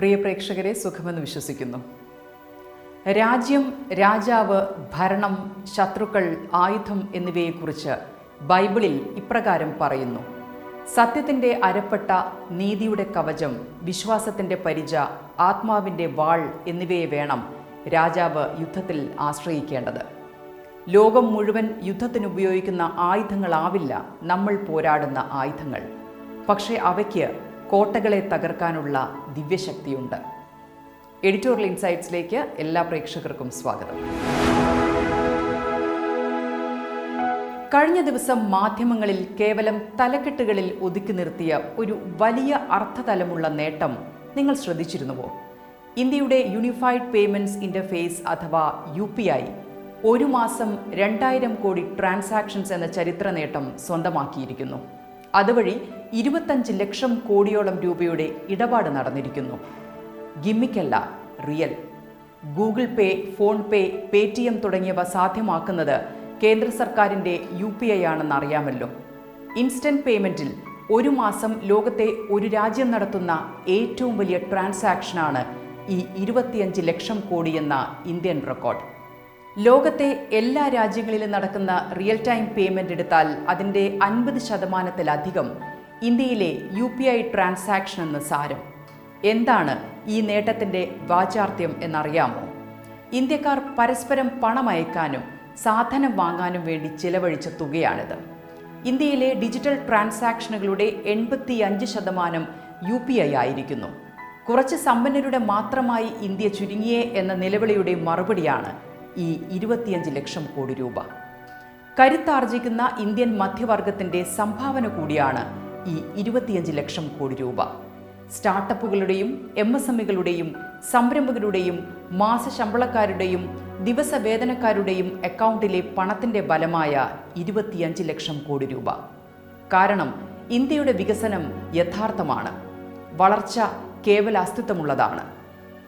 പ്രിയ പ്രേക്ഷകരെ സുഖമെന്ന് വിശ്വസിക്കുന്നു. രാജ്യം രാജാവ് ഭരണം ശത്രുക്കൾ ആയുധം എന്നിവയെക്കുറിച്ച് ബൈബിളിൽ ഇപ്രകാരം പറയുന്നു. സത്യത്തിന്റെ അരപ്പെട്ട നീതിയുടെ കവചം വിശ്വാസത്തിന്റെ പരിച ആത്മാവിന്റെ വാൾ എന്നിവയെ വേണം രാജാവ് യുദ്ധത്തിൽ ആശ്രയിക്കേണ്ടത്. ലോകം മുഴുവൻ യുദ്ധത്തിന് ഉപയോഗിക്കുന്ന ആയുധങ്ങളാവില്ല നമ്മൾ പോരാടുന്ന ആയുധങ്ങൾ. പക്ഷേ അവയ്ക്ക് കോട്ടകളെ തകർക്കാനുള്ള ദിവ്യശക്തിയുണ്ട്. എഡിറ്റോറിയൽ ഇൻസൈറ്റ്സിലേക്ക് എല്ലാ പ്രേക്ഷകർക്കും സ്വാഗതം. കഴിഞ്ഞ ദിവസം മാധ്യമങ്ങളിൽ കേവലം തലക്കെട്ടുകളിൽ ഒതുക്കി നിർത്തിയ ഒരു വലിയ അർത്ഥതലമുള്ള നേട്ടം നിങ്ങൾ ശ്രദ്ധിച്ചിരുന്നുവോ? ഇന്ത്യയുടെ യൂണിഫൈഡ് പേയ്മെന്റ്സ് ഇന്റർഫേസ് അഥവാ യു ഒരു മാസം രണ്ടായിരം കോടി ട്രാൻസാക്ഷൻസ് എന്ന ചരിത്ര നേട്ടം സ്വന്തമാക്കിയിരിക്കുന്നു. അതുവഴി ഇരുപത്തഞ്ച് ലക്ഷം കോടിയോളം രൂപയുടെ ഇടപാട് നടന്നിരിക്കുന്നു. ഗിമ്മിക്കല്ല real. Google Pay PhonePe Paytm തുടങ്ങിയവ സാധ്യമാക്കുന്നത് കേന്ദ്ര സർക്കാരിന്റെ യു പി ഐ ആണെന്ന് അറിയാമല്ലോ ഇൻസ്റ്റന്റ് പേയ്മെന്റിൽ ഒരു മാസം ലോകത്തെ ഒരു രാജ്യം നടത്തുന്ന ഏറ്റവും വലിയ ട്രാൻസാക്ഷനാണ് ഈ ഇരുപത്തിയഞ്ച് ലക്ഷം കോടിയെന്ന ഇന്ത്യൻ റെക്കോർഡ്. ലോകത്തെ എല്ലാ രാജ്യങ്ങളിലും നടക്കുന്ന റിയൽ ടൈം പേയ്മെന്റ് എടുത്താൽ അതിന്റെ അൻപത് ശതമാനത്തിലധികം ഇന്ത്യയിലെ യു പി ഐ ട്രാൻസാക്ഷൻ എന്ന് സാരം. എന്താണ് ഈ നേട്ടത്തിന്റെ വാചാർത്ഥ്യം എന്നറിയാമോ? ഇന്ത്യക്കാർ പരസ്പരം പണം അയക്കാനും സാധനം വാങ്ങാനും വേണ്ടി ചിലവഴിച്ച തുകയാണിത്. ഇന്ത്യയിലെ ഡിജിറ്റൽ ട്രാൻസാക്ഷനുകളുടെ എൺപത്തി അഞ്ച് ശതമാനം യു പി ഐ ആയിരിക്കുന്നു. കുറച്ച് സമ്പന്നരുടെ മാത്രമായി ഇന്ത്യ ചുരുങ്ങിയേ എന്ന നിലവിളിയുടെ മറുപടിയാണ് ഈ ഇരുപത്തിയഞ്ച് ലക്ഷം കോടി രൂപ. കരുത്താർജിക്കുന്ന ഇന്ത്യൻ മധ്യവർഗത്തിന്റെ സംഭാവന കൂടിയാണ് ഈ ഇരുപത്തിയഞ്ച് ലക്ഷം കോടി രൂപ. സ്റ്റാർട്ടപ്പുകളുടെയും എം എസ് എമ്മുകളുടെയും സംരംഭകരുടെയും മാസശമ്പളക്കാരുടെയും ദിവസവേതനക്കാരുടെയും അക്കൗണ്ടിലെ പണത്തിന്റെ ബലമായ ഇരുപത്തിയഞ്ച് ലക്ഷം കോടി രൂപ. കാരണം ഇന്ത്യയുടെ വികസനം യഥാർത്ഥമാണ്. വളർച്ച കേവല അസ്തിത്വമുള്ളതാണ്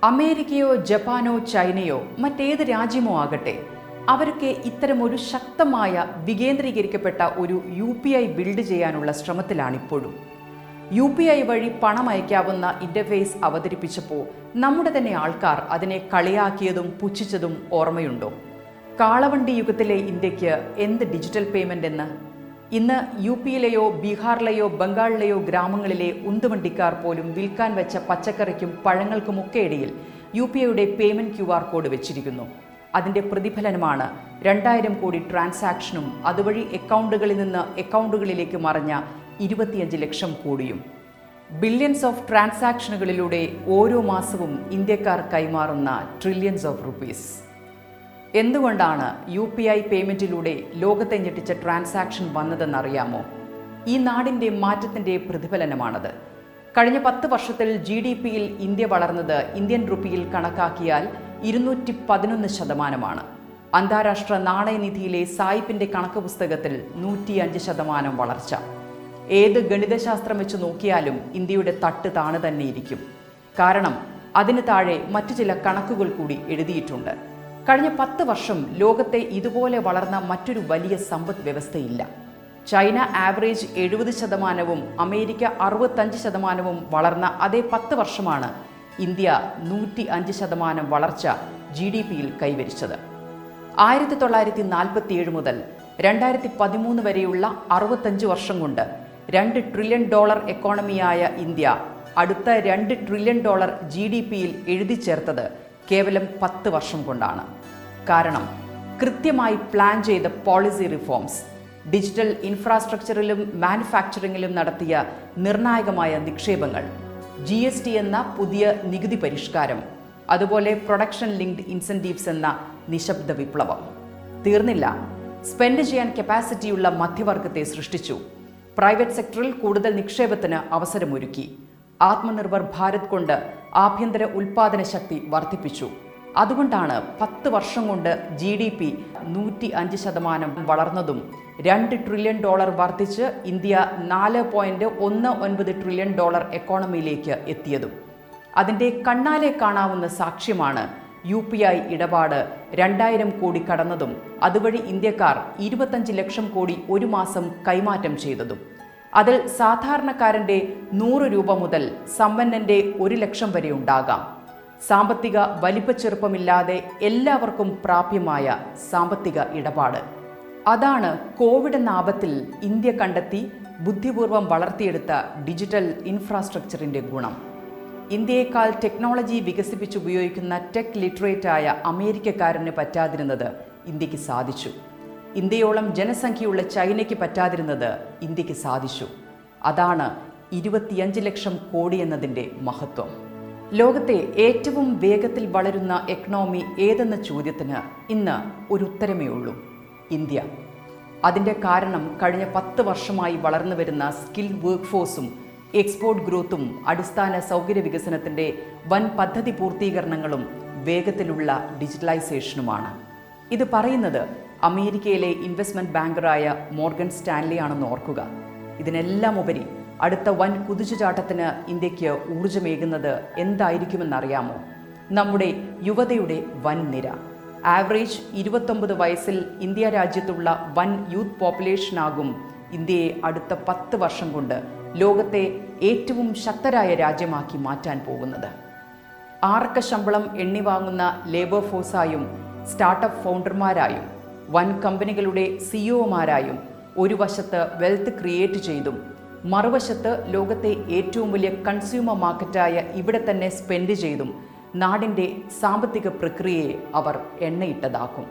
അമേരിക്കയോ ജപ്പാനോ ചൈനയോ മറ്റേത് രാജ്യമോ ആകട്ടെ അവരൊക്കെ ഇത്തരമൊരു ശക്തമായ വികേന്ദ്രീകരിക്കപ്പെട്ട ഒരു യു പി ഐ ബിൽഡ് ചെയ്യാനുള്ള ശ്രമത്തിലാണിപ്പോഴും. യു പി ഐ വഴി പണം അയക്കാവുന്ന ഇന്റർഫേസ് അവതരിപ്പിച്ചപ്പോൾ നമ്മുടെ തന്നെ ആൾക്കാർ അതിനെ കളിയാക്കിയതും പുച്ഛിച്ചതും ഓർമ്മയുണ്ടോ? കാളവണ്ടി യുഗത്തിലെ ഇന്ത്യയ്ക്ക് എന്ത് ഡിജിറ്റൽ പേയ്മെന്റ് എന്ന്? ഇന്ന് യു പിയിലെയോ ബീഹാറിലെയോ ബംഗാളിലെയോ ഗ്രാമങ്ങളിലെ ഉന്തുവണ്ടിക്കാർ പോലും വിൽക്കാൻ വെച്ച പച്ചക്കറിക്കും പഴങ്ങൾക്കുമൊക്കെ ഇടയിൽ യു പി ഐയുടെ പേയ്മെന്റ് ക്യു ആർ കോഡ് വെച്ചിരിക്കുന്നു. അതിന്റെ പ്രതിഫലനമാണ് രണ്ടായിരം കോടി ട്രാൻസാക്ഷനും അതുവഴി അക്കൗണ്ടുകളിൽ നിന്ന് അക്കൗണ്ടുകളിലേക്ക് മറഞ്ഞ ഇരുപത്തിയഞ്ച് ലക്ഷം കോടിയും. ബില്യൺസ് ഓഫ് ട്രാൻസാക്ഷനുകളിലൂടെ ഓരോ മാസവും ഇന്ത്യക്കാർ കൈമാറുന്ന ട്രില്യൺസ് ഓഫ് റുപ്പീസ് എന്തുകൊണ്ടാണ് യു പി ഐ പേയ്മെന്റിലൂടെ ലോകത്തെ ഞെട്ടിച്ച ട്രാൻസാക്ഷൻ വന്നതെന്നറിയാമോ? ഈ നാടിന്റെ മാറ്റത്തിന്റെ പ്രതിഫലനമാണത്. കഴിഞ്ഞ പത്ത് വർഷത്തിൽ ജി ഡി പിയിൽ ഇന്ത്യ വളർന്നത് ഇന്ത്യൻ റുപ്പിയിൽ കണക്കാക്കിയാൽ ഇരുന്നൂറ്റി പതിനൊന്ന് ശതമാനമാണ്. അന്താരാഷ്ട്ര നാണയനിധിയിലെ സായിപ്പിന്റെ കണക്ക് പുസ്തകത്തിൽ നൂറ്റി അഞ്ച് ശതമാനം വളർച്ച. ഏത് ഗണിതശാസ്ത്രം വെച്ച് നോക്കിയാലും ഇന്ത്യയുടെ തട്ട് താണു തന്നെയിരിക്കും കാരണം അതിന് താഴെ മറ്റു ചില കണക്കുകൾ കൂടി എഴുതിയിട്ടുണ്ട്. കഴിഞ്ഞ പത്ത് വർഷം ലോകത്തെ ഇതുപോലെ വളർന്ന മറ്റൊരു വലിയ സമ്പദ് വ്യവസ്ഥയില്ല. ചൈന ആവറേജ് എഴുപത് ശതമാനവും അമേരിക്ക അറുപത്തഞ്ച് ശതമാനവും വളർന്ന അതേ പത്ത് വർഷമാണ് ഇന്ത്യ നൂറ്റി അഞ്ച് ശതമാനം വളർച്ച ജി ഡി പിയിൽ കൈവരിച്ചത്. ആയിരത്തി തൊള്ളായിരത്തി നാൽപ്പത്തിയേഴ് മുതൽ രണ്ടായിരത്തി പതിമൂന്ന് വരെയുള്ള അറുപത്തഞ്ച് വർഷം കൊണ്ട് രണ്ട് ട്രില്യൺ ഡോളർ എക്കോണമിയായ ഇന്ത്യ അടുത്ത രണ്ട് ട്രില്യൺ ഡോളർ ജി ഡി പിയിൽ എഴുതി ചേർത്തത് കേവലം പത്ത് വർഷം കൊണ്ടാണ്. കാരണം കൃത്യമായി പ്ലാൻ ചെയ്ത പോളിസി റിഫോംസ് ഡിജിറ്റൽ ഇൻഫ്രാസ്ട്രക്ചറിലും മാനുഫാക്ചറിങ്ങിലും നടത്തിയ നിർണായകമായ നിക്ഷേപങ്ങൾ ജി എസ് ടി എന്ന പുതിയ നികുതി പരിഷ്കാരം അതുപോലെ പ്രൊഡക്ഷൻ ലിങ്ക്ഡ് ഇൻസെന്റീവ്സ് എന്ന നിശബ്ദ വിപ്ലവം. തീർന്നില്ല. സ്പെൻഡ് ചെയ്യാൻ കപ്പാസിറ്റിയുള്ള മധ്യവർഗത്തെ സൃഷ്ടിച്ചു. പ്രൈവറ്റ് സെക്ടറിൽ കൂടുതൽ നിക്ഷേപത്തിന് അവസരമൊരുക്കി. ആത്മനിർഭർ ഭാരത് കൊണ്ട് ആഭ്യന്തര ഉൽപാദന ശക്തി വർദ്ധിപ്പിച്ചു. അതുകൊണ്ടാണ് പത്ത് വർഷം കൊണ്ട് ജി ഡി പി നൂറ്റി അഞ്ച് ശതമാനം വളർന്നതും രണ്ട് ട്രില്യൺ ഡോളർ വർദ്ധിച്ച് ഇന്ത്യ നാല് പോയിന്റ് ഒന്ന് ഒൻപത് ട്രില്യൺ ഡോളർ എക്കോണമിയിലേക്ക് എത്തിയതും. അതിന്റെ കണ്ണാലെ കാണാവുന്ന സാക്ഷ്യമാണ് യു പി ഐ ഇടപാട് രണ്ടായിരം കോടി കടന്നതും അതുവഴി ഇന്ത്യക്കാർ ഇരുപത്തഞ്ച് ലക്ഷം കോടി ഒരു മാസം കൈമാറ്റം ചെയ്തതും. അതിൽ സാധാരണക്കാരന്റെ നൂറ് രൂപ മുതൽ സമ്പന്നന്റെ ഒരു ലക്ഷം വരെ ഉണ്ടാകാം. സാമ്പത്തിക വലിപ്പച്ചെറുപ്പമില്ലാതെ എല്ലാവർക്കും പ്രാപ്യമായ സാമ്പത്തിക ഇടപാട്. അതാണ് കോവിഡ് എന്ന ആപത്തിൽ ഇന്ത്യ കണ്ടെത്തി ബുദ്ധിപൂർവം വളർത്തിയെടുത്ത ഡിജിറ്റൽ ഇൻഫ്രാസ്ട്രക്ചറിന്റെ ഗുണം. ഇന്ത്യയേക്കാൾ ടെക്നോളജി വികസിപ്പിച്ചുപയോഗിക്കുന്ന ടെക് ലിറ്ററേറ്റായ അമേരിക്കക്കാരന് പറ്റാതിരുന്നത് ഇന്ത്യയ്ക്ക് സാധിച്ചു. ഇന്ത്യയോളം ജനസംഖ്യയുള്ള ചൈനയ്ക്ക് പറ്റാതിരുന്നത് ഇന്ത്യയ്ക്ക് സാധിച്ചു. അതാണ് ഇരുപത്തിയഞ്ച് ലക്ഷം കോടി എന്നതിന്റെ മഹത്വം. ലോകത്തെ ഏറ്റവും വേഗത്തിൽ വളരുന്ന എക്കണോമി ഏതെന്ന ചോദ്യത്തിന് ഇന്ന് ഒരു ഉത്തരമേ ഉള്ളൂ. ഇന്ത്യ. അതിന്റെ കാരണം കഴിഞ്ഞ പത്ത് വർഷമായി വളർന്നു വരുന്ന സ്കിൽ വർക്ക് ഫോഴ്സും എക്സ്പോർട്ട് ഗ്രോത്തും അടിസ്ഥാന സൗകര്യ വികസനത്തിന്റെ വൻ പദ്ധതി പൂർത്തീകരണങ്ങളും വേഗത്തിലുള്ള ഡിജിറ്റലൈസേഷനുമാണ്. ഇത് പറയുന്നത് അമേരിക്കയിലെ ഇൻവെസ്റ്റ്മെന്റ് ബാങ്കറായ മോർഗൻ സ്റ്റാൻലി ആണെന്ന് ഓർക്കുക. ഇതിനെല്ലാം ഉപരി അടുത്ത വൻ കുതിച്ചുചാട്ടത്തിന് ഇന്ത്യയ്ക്ക് ഊർജമേകുന്നത് എന്തായിരിക്കുമെന്നറിയാമോ? നമ്മുടെ യുവതയുടെ വൻ നിര. ആവറേജ് ഇരുപത്തൊമ്പത് വയസ്സിൽ ഇന്ത്യ രാജ്യത്തുള്ള വൻ യൂത്ത് പോപ്പുലേഷനാകും ഇന്ത്യയെ അടുത്ത പത്ത് വർഷം കൊണ്ട് ലോകത്തെ ഏറ്റവും ശക്തരായ രാജ്യമാക്കി മാറ്റാൻ പോകുന്നത്. ആർക്ക ശമ്പളം എണ്ണി വാങ്ങുന്ന ലേബർ ഫോഴ്സായും സ്റ്റാർട്ടപ്പ് ഫൗണ്ടർമാരായും വൻ കമ്പനികളുടെ സിഇഒമാരായും ഒരു വശത്ത് വെൽത്ത് ക്രിയേറ്റ് ചെയ്തും മറുവശത്ത് ലോകത്തെ ഏറ്റവും വലിയ കൺസ്യൂമർ മാർക്കറ്റായ ഇവിടെ തന്നെ സ്പെൻഡ് ചെയ്തും നാടിന്റെ സാമ്പത്തിക പ്രക്രിയയെ അവർ എണ്ണയിട്ടതാക്കും.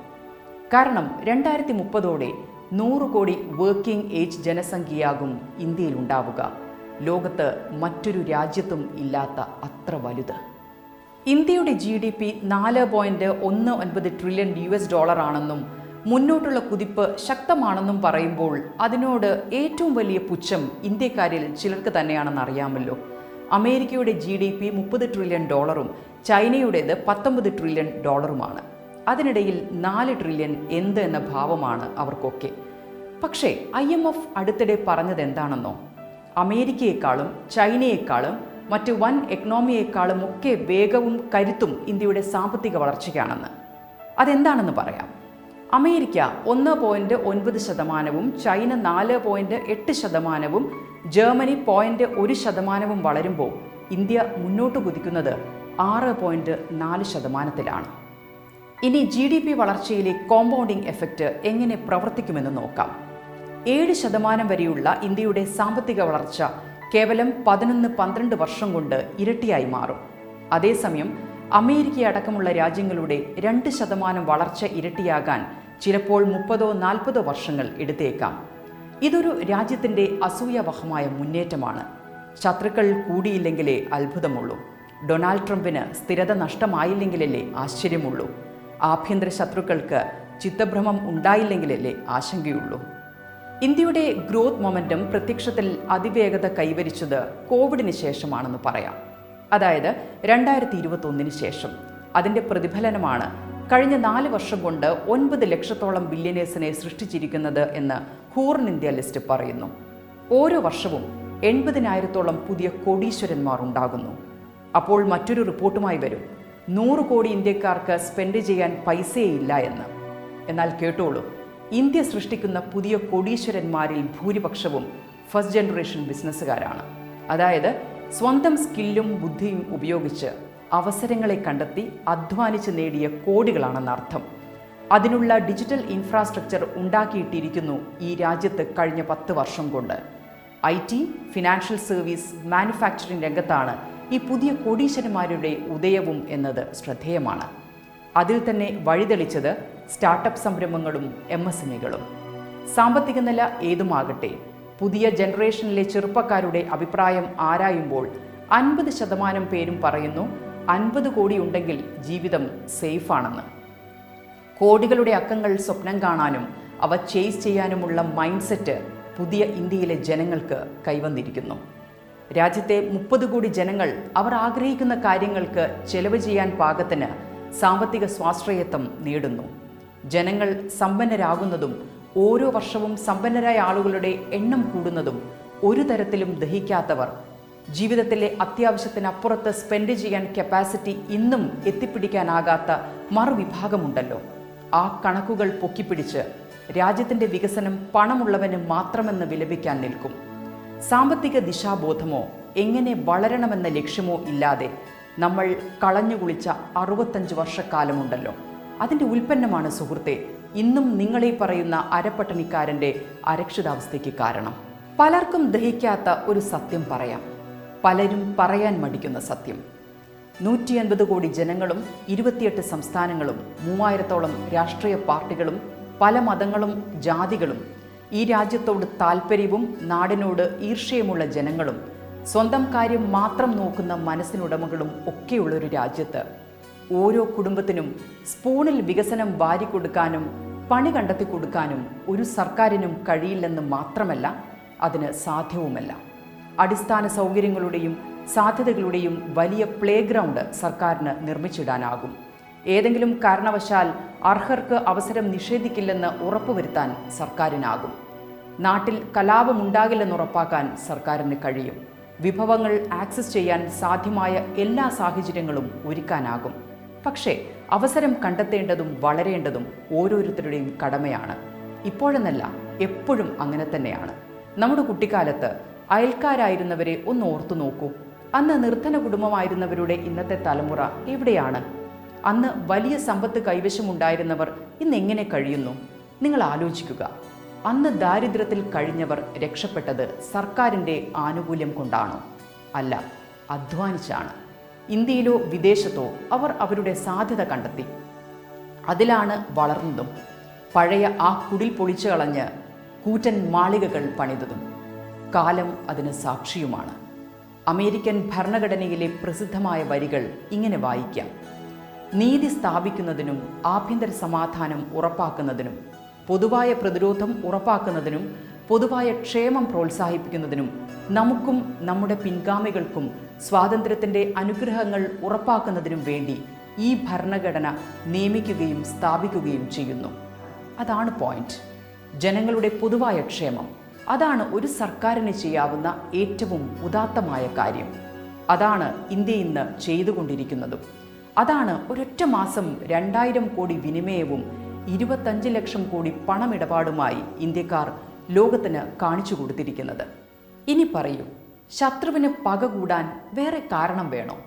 കാരണം രണ്ടായിരത്തി മുപ്പതോടെ നൂറ് കോടി വർക്കിംഗ് ഏജ് ജനസംഖ്യയാകും ഇന്ത്യയിൽ ഉണ്ടാവുക ലോകത്ത് മറ്റൊരു രാജ്യത്തും ഇല്ലാത്ത അത്ര വലുത്. ഇന്ത്യയുടെ ജി ഡി പി നാല് പോയിന്റ് ഒന്ന് ഒൻപത് ട്രില്യൺ യു എസ് ഡോളറാണെന്നും മുന്നോട്ടുള്ള കുതിപ്പ് ശക്തമാണെന്നും പറയുമ്പോൾ അതിനോട് ഏറ്റവും വലിയ പുച്ഛം ഇന്ത്യക്കാരിൽ ചിലർക്ക് തന്നെയാണെന്ന് അറിയാമല്ലോ. അമേരിക്കയുടെ ജി ഡി പി മുപ്പത് ട്രില്യൺ ഡോളറും ചൈനയുടേത് പത്തൊമ്പത് ട്രില്യൺ ഡോളറുമാണ്. അതിനിടയിൽ നാല് ട്രില്യൺ എന്ത് എന്ന ഭാവമാണ് അവർക്കൊക്കെ. പക്ഷേ ഐ എം എഫ് അടുത്തിടെ പറഞ്ഞത് എന്താണെന്നോ അമേരിക്കയെക്കാളും ചൈനയെക്കാളും മറ്റ് വൻ എക്കണോമിയേക്കാളും ഒക്കെ വേഗവും കരുത്തും ഇന്ത്യയുടെ സാമ്പത്തിക വളർച്ചയ്ക്കാണെന്ന്. അതെന്താണെന്ന് പറയാം? അമേരിക്ക ഒന്ന് പോയിന്റ് ഒൻപത് ശതമാനവും ചൈന നാല് പോയിന്റ് എട്ട് ശതമാനവും ജർമ്മനി പോയിന്റ് ഒരു ശതമാനവും വളരുമ്പോൾ ഇന്ത്യ മുന്നോട്ട് കുതിക്കുന്നത് ആറ് പോയിന്റ് നാല് ശതമാനത്തിലാണ്. ഇനി ജി ഡി പി വളർച്ചയിലെ കോമ്പൗണ്ടിംഗ് എഫക്റ്റ് എങ്ങനെ പ്രവർത്തിക്കുമെന്ന് നോക്കാം. ഏഴ് ശതമാനം വരെയുള്ള ഇന്ത്യയുടെ സാമ്പത്തിക വളർച്ച കേവലം പതിനൊന്ന് പന്ത്രണ്ട് വർഷം കൊണ്ട് ഇരട്ടിയായി മാറും. അതേസമയം അമേരിക്ക അടക്കമുള്ള രാജ്യങ്ങളുടെ രണ്ട് ശതമാനം വളർച്ച ഇരട്ടിയാകാൻ ചിലപ്പോൾ മുപ്പതോ നാൽപ്പതോ വർഷങ്ങൾ എടുത്തേക്കാം. ഇതൊരു രാജ്യത്തിന്റെ അസൂയവഹമായ മുന്നേറ്റമാണ്. ശത്രുക്കൾ കൂടിയില്ലെങ്കിലേ അത്ഭുതമുള്ളൂ. ഡൊണാൾഡ് ട്രംപിന് സ്ഥിരത നഷ്ടമായില്ലെങ്കിലല്ലേ ആശ്ചര്യമുള്ളൂ. ആഭ്യന്തര ശത്രുക്കൾക്ക് ചിത്തഭ്രമം ഉണ്ടായില്ലെങ്കിലല്ലേ ആശങ്കയുള്ളൂ. ഇന്ത്യയുടെ ഗ്രോത്ത് മൊമെന്റം പ്രത്യക്ഷത്തിൽ അതിവേഗത കൈവരിച്ചത് കോവിഡിന് ശേഷമാണെന്ന് പറയാം. അതായത് രണ്ടായിരത്തി ഇരുപത്തൊന്നിന് ശേഷം. അതിന്റെ പ്രതിഫലനമാണ് കഴിഞ്ഞ നാല് വർഷം കൊണ്ട് ഒൻപത് ലക്ഷത്തോളം ബില്യനേഴ്സിനെ സൃഷ്ടിച്ചിരിക്കുന്നത് എന്ന് ഹൂർൺ ഇന്ത്യ ലിസ്റ്റ് പറയുന്നു. ഓരോ വർഷവും എൺപതിനായിരത്തോളം പുതിയ കോടീശ്വരന്മാർ ഉണ്ടാകുന്നു. അപ്പോൾ മറ്റൊരു റിപ്പോർട്ടുമായി വരും. നൂറ് കോടി ഇന്ത്യക്കാർക്ക് സ്പെൻഡ് ചെയ്യാൻ പൈസയില്ല എന്ന്. എന്നാൽ കേട്ടോളൂ ഇന്ത്യ സൃഷ്ടിക്കുന്ന പുതിയ കോടീശ്വരന്മാരിൽ ഭൂരിപക്ഷവും ഫസ്റ്റ് ജനറേഷൻ ബിസിനസ്സുകാരാണ് അതായത് സ്വന്തം സ്കില്ലും ബുദ്ധിയും ഉപയോഗിച്ച് അവസരങ്ങളെ കണ്ടെത്തി അധ്വാനിച്ച് നേടിയ കോടികളാണെന്നർത്ഥം അതിനുള്ള ഡിജിറ്റൽ ഇൻഫ്രാസ്ട്രക്ചർ ഉണ്ടാക്കിയിട്ടിരിക്കുന്നു ഈ രാജ്യത്ത് കഴിഞ്ഞ പത്ത് വർഷം കൊണ്ട്. I T financial service manufacturing രംഗത്താണ് ഈ പുതിയ കോടീശ്വരന്മാരുടെ ഉദയവും എന്നത് ശ്രദ്ധേയമാണ്. അതിൽ തന്നെ വഴിതെളിച്ചത് സ്റ്റാർട്ടപ്പ് സംരംഭങ്ങളും എം എസ് എം ഇകളും. സാമ്പത്തിക നില ഏതുമാകട്ടെ പുതിയ ജനറേഷനിലെ ചെറുപ്പക്കാരുടെ അഭിപ്രായം ആരായുമ്പോൾ അൻപത് ശതമാനം പേരും പറയുന്നു അൻപത് കോടി ഉണ്ടെങ്കിൽ ജീവിതം സേഫാണെന്ന്. കോടികളുടെ അക്കങ്ങൾ സ്വപ്നം കാണാനും അവ ചേസ് ചെയ്യാനുമുള്ള മൈൻഡ് സെറ്റ് പുതിയ ഇന്ത്യയിലെ ജനങ്ങൾക്ക് കൈവന്നിരിക്കുന്നു. രാജ്യത്തെ മുപ്പത് കോടി ജനങ്ങൾ അവർ ആഗ്രഹിക്കുന്ന കാര്യങ്ങൾക്ക് ചെലവ് ചെയ്യാൻ പാകത്തിന് സാമ്പത്തിക സ്വാശ്രയത്വം നേടുന്നു. ജനങ്ങൾ സമ്പന്നരാകുന്നതും ഓരോ വർഷവും സമ്പന്നരായ ആളുകളുടെ എണ്ണം കൂടുന്നതും ഒരു തരത്തിലും ദഹിക്കാത്തവർ ജീവിതത്തിലെ അത്യാവശ്യത്തിനപ്പുറത്ത് സ്പെൻഡ് ചെയ്യാൻ കപ്പാസിറ്റി ഇന്നും എത്തിപ്പിടിക്കാനാകാത്ത മറുവിഭാഗമുണ്ടല്ലോ. ആ കണക്കുകൾ പൊക്കിപ്പിടിച്ച് രാജ്യത്തിന്റെ വികസനം പണമുള്ളവന് മാത്രമെന്ന് വിലപിക്കാൻ നിൽക്കും. സാമ്പത്തിക ദിശാബോധമോ എങ്ങനെ വളരണമെന്ന ലക്ഷ്യമോ ഇല്ലാതെ നമ്മൾ കളഞ്ഞുകുളിച്ച അറുപത്തഞ്ച് വർഷക്കാലമുണ്ടല്ലോ. അതിന്റെ ഉൽപ്പന്നമാണ് സുഹൃത്തെ ഇന്നും നിങ്ങളീ പറയുന്ന അരപ്പട്ടണിക്കാരന്റെ അരക്ഷിതാവസ്ഥയ്ക്ക് കാരണം. പലർക്കും ദഹിക്കാത്ത ഒരു സത്യം പറയാം. പലരും പറയാൻ മടിക്കുന്ന സത്യം. നൂറ്റി അൻപത് കോടി ജനങ്ങളും ഇരുപത്തിയെട്ട് സംസ്ഥാനങ്ങളും മൂവായിരത്തോളം രാഷ്ട്രീയ പാർട്ടികളും പല മതങ്ങളും ജാതികളും ഈ രാജ്യത്തോട് താല്പര്യവും നാടിനോട് ഈർഷ്യമുള്ള ജനങ്ങളും സ്വന്തം കാര്യം മാത്രം നോക്കുന്ന മനസ്സിനുടമകളും ഒക്കെയുള്ളൊരു രാജ്യത്ത്. ഓരോ കുടുംബത്തിനും സ്പൂണിൽ വികസനം വാരിക്കൊടുക്കാനും പണി കണ്ടെത്തി കൊടുക്കാനും ഒരു സർക്കാരിനും കഴിയില്ലെന്ന് മാത്രമല്ല അതിന് സാധ്യവുമല്ല. അടിസ്ഥാന സൗകര്യങ്ങളുടെയും സാധ്യതകളുടെയും വലിയ പ്ലേ ഗ്രൗണ്ട് സർക്കാരിന് നിർമ്മിച്ചിടാനാകും. ഏതെങ്കിലും കാരണവശാൽ അർഹർക്ക് അവസരം നിഷേധിക്കില്ലെന്ന് ഉറപ്പുവരുത്താൻ സർക്കാരിനാകും. നാട്ടിൽ കലാപമുണ്ടാകില്ലെന്ന് ഉറപ്പാക്കാൻ സർക്കാരിന് കഴിയും. വിഭവങ്ങൾ ആക്സസ് ചെയ്യാൻ സാധ്യമായ എല്ലാ സാഹചര്യങ്ങളും ഒരുക്കാനാകും. പക്ഷേ അവസരം കണ്ടെത്തേണ്ടതും വളരേണ്ടതും ഓരോരുത്തരുടെയും കടമയാണ്. ഇപ്പോഴെന്നല്ല എപ്പോഴും അങ്ങനെ തന്നെയാണ്. നമ്മുടെ കുട്ടിക്കാലത്ത് അയൽക്കാരായിരുന്നവരെ ഒന്ന് ഓർത്തു നോക്കൂ. അന്ന് നിർധന കുടുംബമായിരുന്നവരുടെ ഇന്നത്തെ തലമുറ എവിടെയാണ്? അന്ന് വലിയ സമ്പത്ത് കൈവശമുണ്ടായിരുന്നവർ ഇന്ന് എങ്ങനെ കഴിയുന്നു? നിങ്ങൾ ആലോചിക്കുക. അന്ന് ദാരിദ്ര്യത്തിൽ കഴിഞ്ഞവർ രക്ഷപ്പെട്ടത് സർക്കാരിന്റെ ആനുകൂല്യം കൊണ്ടാണോ? അല്ല അധ്വാനിച്ചാണ്. ഇന്ത്യയിലോ വിദേശത്തോ അവർ അവരുടെ സാധ്യത കണ്ടെത്തി. അതിലാണ് വളർന്നതും. പഴയ ആ കുടിൽ പൊളിച്ചു കളഞ്ഞ് കൂറ്റൻ മാളികകൾ പണിതതും. കാലം അതിന് സാക്ഷിയുമാണ്. അമേരിക്കൻ ഭരണഘടനയിലെ പ്രസിദ്ധമായ വരികൾ ഇങ്ങനെ വായിക്കാം. നീതി സ്ഥാപിക്കുന്നതിനും ആഭ്യന്തര സമാധാനം ഉറപ്പാക്കുന്നതിനും പൊതുവായ പ്രതിരോധം ഉറപ്പാക്കുന്നതിനും പൊതുവായ ക്ഷേമം പ്രോത്സാഹിപ്പിക്കുന്നതിനും നമുക്കും നമ്മുടെ പിൻഗാമികൾക്കും സ്വാതന്ത്ര്യത്തിന്റെ അനുഗ്രഹങ്ങൾ ഉറപ്പാക്കുന്നതിനും വേണ്ടി ഈ ഭരണഘടന നിയമിക്കുകയും സ്ഥാപിക്കുകയും ചെയ്യുന്നു. അതാണ് പോയിന്റ് ജനങ്ങളുടെ പൊതുവായ ക്ഷേമം. അതാണ് ഒരു സർക്കാരിന് ചെയ്യാവുന്ന ഏറ്റവും ഉദാത്തമായ കാര്യം. അതാണ് ഇന്ത്യ ഇന്ന് ചെയ്തുകൊണ്ടിരിക്കുന്നതും. അതാണ് ഒരൊറ്റ മാസം രണ്ടായിരം കോടി വിനിമയവും ഇരുപത്തഞ്ച് ലക്ഷം കോടി പണമിടപാടുമായി ഇന്ത്യക്കാർ ലോകത്തിന് കാണിച്ചു കൊടുത്തിരിക്കുന്നത്. ഇനി പറയൂ ശത്രുവിന് പക കൂടാൻ വേറെ കാരണം വേണോ?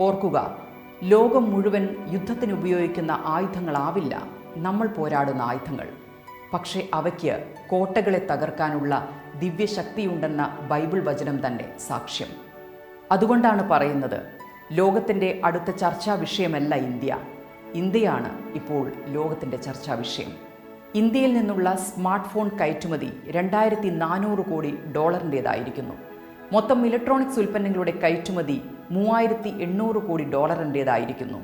ഓർക്കുക ലോകം മുഴുവൻ യുദ്ധത്തിന് ഉപയോഗിക്കുന്ന ആയുധങ്ങളാവില്ല നമ്മൾ പോരാടുന്ന ആയുധങ്ങൾ. പക്ഷേ അവയ്ക്ക് കോട്ടകളെ തകർക്കാനുള്ള ദിവ്യശക്തിയുണ്ടെന്ന ബൈബിൾ വചനം തന്നെ സാക്ഷ്യം. അതുകൊണ്ടാണ് പറയുന്നത് ലോകത്തിന്റെ അടുത്ത ചർച്ചാ വിഷയമല്ല ഇന്ത്യ. ഇന്ത്യയാണ് ഇപ്പോൾ ലോകത്തിന്റെ ചർച്ചാ വിഷയം. ഇന്ത്യയിൽ നിന്നുള്ള സ്മാർട്ട് ഫോൺ കയറ്റുമതി രണ്ടായിരത്തി നാനൂറ് കോടി ഡോളറിന്റേതായിരിക്കുന്നു. മൊത്തം ഇലക്ട്രോണിക്സ് ഉൽപ്പന്നങ്ങളുടെ കയറ്റുമതി മൂവായിരത്തി എണ്ണൂറ് കോടി ഡോളറിന്റേതായിരിക്കുന്നു.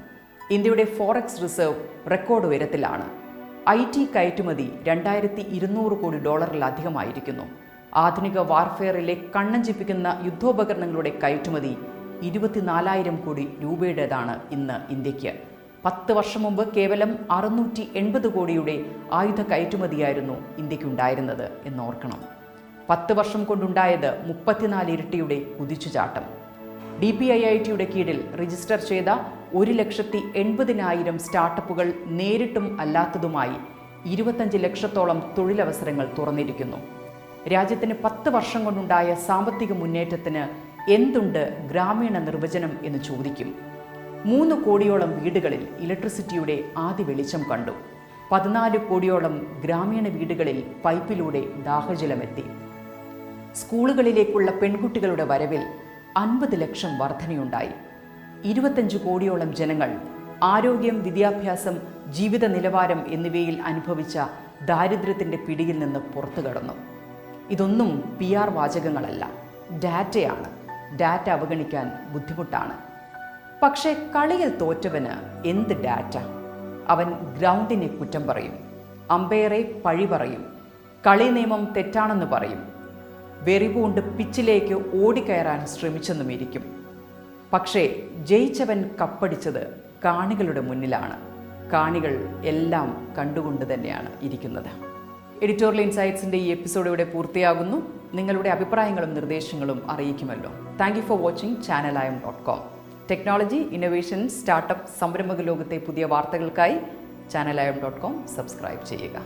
ഇന്ത്യയുടെ ഫോറക്സ് റിസർവ് റെക്കോർഡ് ഉയരത്തിലാണ്. ഐ ടി കയറ്റുമതി രണ്ടായിരത്തി ഇരുന്നൂറ് കോടി ഡോളറിലധികമായിരിക്കുന്നു. ആധുനിക വാർഫെയറിലെ കണ്ണഞ്ചിപ്പിക്കുന്ന യുദ്ധോപകരണങ്ങളുടെ കയറ്റുമതി ഇരുപത്തിനാലായിരം കോടി രൂപയുടേതാണ് ഇന്ന് ഇന്ത്യയ്ക്ക് പത്ത് വർഷം മുമ്പ് കേവലം അറുന്നൂറ്റി എൺപത് കോടിയുടെ ആയുധ കയറ്റുമതിയായിരുന്നു ഇന്ത്യക്കുണ്ടായിരുന്നത് എന്നോർക്കണം. പത്ത് വർഷം കൊണ്ടുണ്ടായത് മുപ്പത്തിനാല് ഇരട്ടിയുടെ കുതിച്ചുചാട്ടം. ഡി പി ഐ ഐ ടിയുടെ കീഴിൽ രജിസ്റ്റർ ചെയ്ത ഒരു ലക്ഷത്തി എൺപതിനായിരം സ്റ്റാർട്ടപ്പുകൾ നേരിട്ടും അല്ലാത്തതുമായി ഇരുപത്തഞ്ച് ലക്ഷത്തോളം തൊഴിലവസരങ്ങൾ തുറന്നിരിക്കുന്നു. രാജ്യത്തിന് പത്ത് വർഷം കൊണ്ടുണ്ടായ സാമ്പത്തിക മുന്നേറ്റത്തിന് എന്തുണ്ട് ഗ്രാമീണ നിർവചനം എന്ന് ചോദിക്കും. മൂന്ന് കോടിയോളം വീടുകളിൽ ഇലക്ട്രിസിറ്റിയുടെ ആദ്യ വെളിച്ചം കണ്ടു. പതിനാല് കോടിയോളം ഗ്രാമീണ വീടുകളിൽ പൈപ്പിലൂടെ ദാഹജലമെത്തി. സ്കൂളുകളിലേക്കുള്ള പെൺകുട്ടികളുടെ വരവിൽ അൻപത് ലക്ഷം വർധനയുണ്ടായി. ഇരുപത്തഞ്ച് കോടിയോളം ജനങ്ങൾ ആരോഗ്യം വിദ്യാഭ്യാസം ജീവിത നിലവാരം എന്നിവയിൽ അനുഭവിച്ച ദാരിദ്ര്യത്തിന്റെ പിടിയിൽ നിന്ന് പുറത്തു കടന്നു. ഇതൊന്നും പി ആർ വാചകങ്ങളല്ല. ഡാറ്റയാണ്. ഡാറ്റ അവഗണിക്കാൻ ബുദ്ധിമുട്ടാണ്. പക്ഷേ കളിയിൽ തോറ്റവന് എന്ത് ഡാറ്റ? അവൻ ഗ്രൗണ്ടിനെ കുറ്റം പറയും. അമ്പയറെ പഴി പറയും. കളി നിയമം തെറ്റാണെന്ന് പറയും. വെറിവുകൊണ്ട് പിച്ചിലേക്ക് ഓടിക്കയറാൻ ശ്രമിച്ചെന്നും ഇരിക്കും പക്ഷേ ജയിച്ചവൻ കപ്പടിച്ചത് കാണികളുടെ മുന്നിലാണ്. കാണികൾ എല്ലാം കണ്ടുകൊണ്ട് തന്നെയാണ് ഇരിക്കുന്നത്. എഡിറ്റോറിയൽ ഇൻസൈറ്റ്സിന്റെ ഈ എപ്പിസോഡ് ഇവിടെ പൂർത്തിയാകുന്നു. നിങ്ങളുടെ അഭിപ്രായങ്ങളും നിർദ്ദേശങ്ങളും അറിയിക്കുമല്ലോ. Thank you for watching channel dot com technology innovation startup സംരംഭക ലോകത്തെ പുതിയ വാർത്തകൾക്കായി ചാനൽ ഡോട്ട് കോം സബ്സ്ക്രൈബ് ചെയ്യുക.